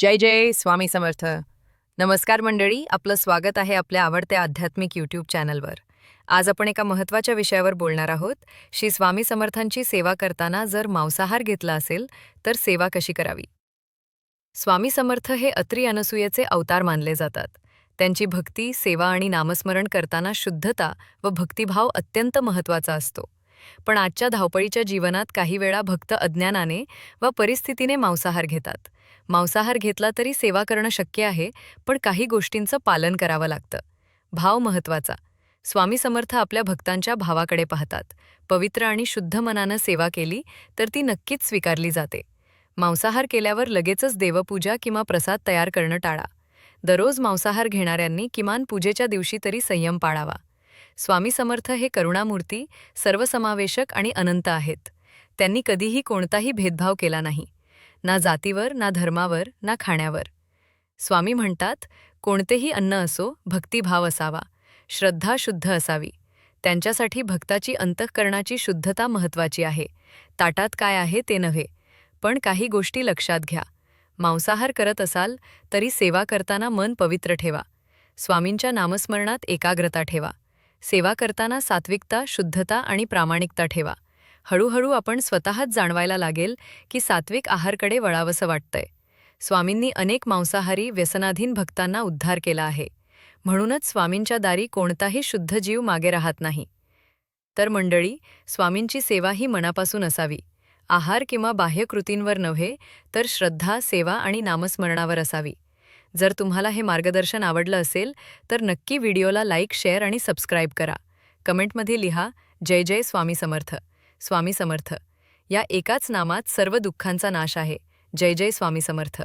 जय जय स्वामी समर्थ. नमस्कार मंडळी आपलं स्वागत आहे आपल्या आवडत्या आध्यात्मिक यूट्यूब चॅनलवर. आज आपण एका महत्त्वाच्या विषयावर बोलणार आहोत. श्री स्वामी समर्थांची सेवा करताना जर मांसाहार घेतला असेल तर सेवा कशी करावी? स्वामी समर्थ हे अत्री अनसूयेचे अवतार मानले जातात. त्यांची भक्ती सेवा आणि नामस्मरण करताना शुद्धता व भक्तिभाव अत्यंत महत्त्वाचा असतो. पण आजच्या धावपळीच्या जीवनात काही वेळा भक्त अज्ञानाने व परिस्थितीने मांसाहार घेतात. मांसाहार घेतला तरी सेवा करणं शक्य आहे पण काही गोष्टींचं पालन करावं लागतं. भाव महत्त्वाचा. स्वामी समर्थ आपल्या भक्तांच्या भावाकडे पाहतात. पवित्र आणि शुद्ध मनानं सेवा केली तर ती नक्कीच स्वीकारली जाते. मांसाहार केल्यावर लगेचच देवपूजा किंवा प्रसाद तयार करणं टाळा. दररोज मांसाहार घेणाऱ्यांनी किमान पूजेच्या दिवशी तरी संयम पाळावा. स्वामी समर्थ हे करुणामूर्ती सर्वसमावेशक आणि अनंत आहेत. त्यांनी कधीही कोणताही भेदभाव केला नाही. ना जातीवर ना धर्मावर ना खाण्यावर. स्वामी म्हणतात कोणतेही अन्न असो भक्तिभाव असावा. श्रद्धा शुद्ध असावी. त्यांच्यासाठी भक्ताची अंतःकरणाची शुद्धता महत्त्वाची आहे. ताटात काय आहे ते नव्हे. पण काही गोष्टी लक्षात घ्या. मांसाहार करत असाल तरी सेवा करताना मन पवित्र ठेवा. स्वामींच्या नामस्मरणात एकाग्रता ठेवा. सेवा करताना सात्विकता शुद्धता आणि प्रामाणिकता ठेवा. हळूहळू आपण स्वतःच जाणवायला लागेल की सात्विक आहारकडे वळावंसं वाटतंय. स्वामींनी अनेक मांसाहारी व्यसनाधीन भक्तांना उद्धार केला आहे. म्हणूनच स्वामींच्या दारी कोणताही शुद्ध जीव मागे राहत नाही. तर मंडळी स्वामींची सेवा ही मनापासून असावी. आहार किंवा बाह्यकृतींवर नव्हे तर श्रद्धा सेवा आणि नामस्मरणावर असावी. जर तुम्हाला हे मार्गदर्शन आवडलं असेल तर नक्की व्हिडिओला लाईक शेअर आणि सबस्क्राईब करा. कमेंटमध्ये लिहा जय जय स्वामी समर्थ. स्वामी समर्थ. या एकाच नामात सर्व दुःखांचा नाश आहे. जय जय स्वामी समर्थ.